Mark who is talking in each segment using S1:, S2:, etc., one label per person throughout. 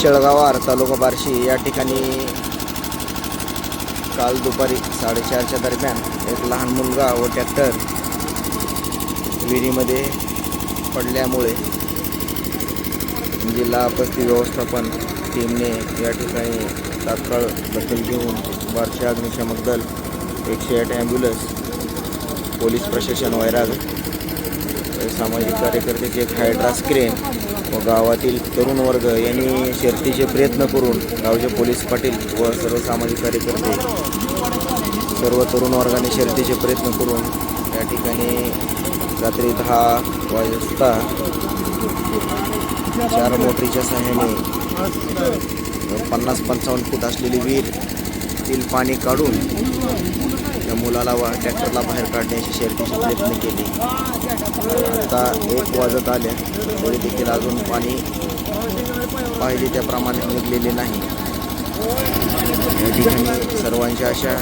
S1: शेळगावार तालुका बार्शी या ठिकाणी काल दुपारी साडेचारच्या दरम्यान एक लहान मुलगा व ट्रॅक्टर विहिरीमध्ये पडल्यामुळे जिल्हा आपत्ती व्यवस्थापन टीमने या ठिकाणी तात्काळ दखल घेऊन बार्शी अग्निशामक दल एकशे आठ ॲम्ब्युलन्स पोलीस प्रशासन वैराग सामाजिक कार्यकर्ते जे हायड्रास क्रेन व गावातील तरुण वर्ग यांनी शर्तीचे प्रयत्न करून गावचे पोलीस पाटील व सर्व सामाजिक कार्यकर्ते सर्व तरुण वर्गाने शर्तीचे प्रयत्न करून या ठिकाणी रात्री दहा वाजता चार मोटरीच्या सहाय्याने पन्नास पंचावन्न फूट असलेली वीर तील पाणी काढून त्या मुलाला ट्रॅक्टरला बाहेर काढण्याची शर्तीचे प्रयत्न केली. आता एक वाजत आल्या तरी देखील अजून पाणी पाहिजे त्याप्रमाणे निघलेले नाही. या ठिकाणी सर्वांच्या अशा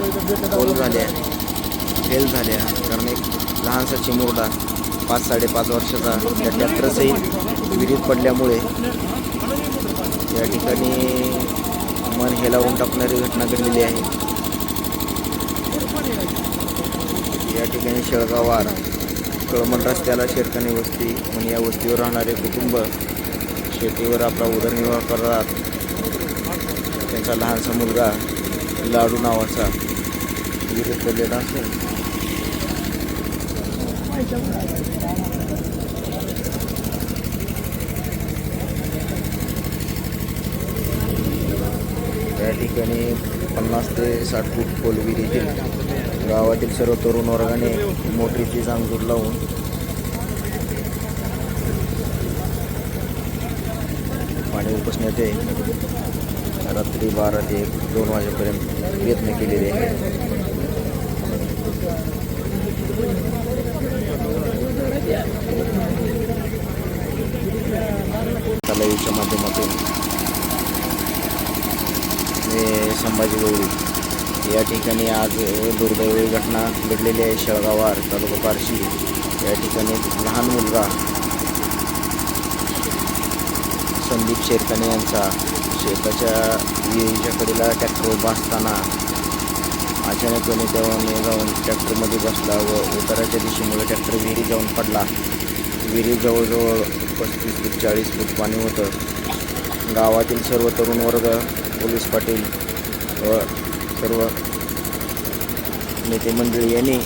S1: खोल झाल्या फेल झाल्या. कारण एक लहानसा चिमुरडा पाच साडेपाच वर्षाचा त्या ट्रॅक्टरचंही विहिरीत पडल्यामुळे या ठिकाणी मन हेलावून टाकणारी घटना घडलेली आहे. या ठिकाणी शेळगावार कळमन रस्त्याला शेरकानी वस्ती आणि या वस्तीवर राहणारे कुटुंब शेतीवर आपला उदरनिर्वाह करतात. त्यांचा लहानसा मुलगा लाडू नावाचा विरोध पडलेला असेल. या ठिकाणी पन्नास ते साठ फूट खोलवी देखील गावातील सर्व तरुण वर्गाने मोटरीची जांजूर लावून पाणी उपसण्याचे रात्री बारा ते दोन वाजेपर्यंत प्रयत्न केलेले तलाईच्या माध्यमातून संभाजी गौरी या ठिकाणी आज दुर्दैवी घटना घडलेली आहे शेळगावार तालुका पारशी. या ठिकाणी लहान मुलगा संदीप शेरकाने यांचा शेताच्या विहिरीच्या कडेला ट्रॅक्टर उभा असताना अचानकपणे तेव्हा जाऊन ट्रॅक्टरमध्ये बसला व उताराच्या दिशेमुळे ट्रॅक्टर विहिरी जाऊन पडला. विहिरी जवळजवळ पस्तीस ते चाळीस फूट पाणी होतं. गावातील सर्व तरुण वर्ग पोलीस पाटील व सर्व नेते मंडळी यांनी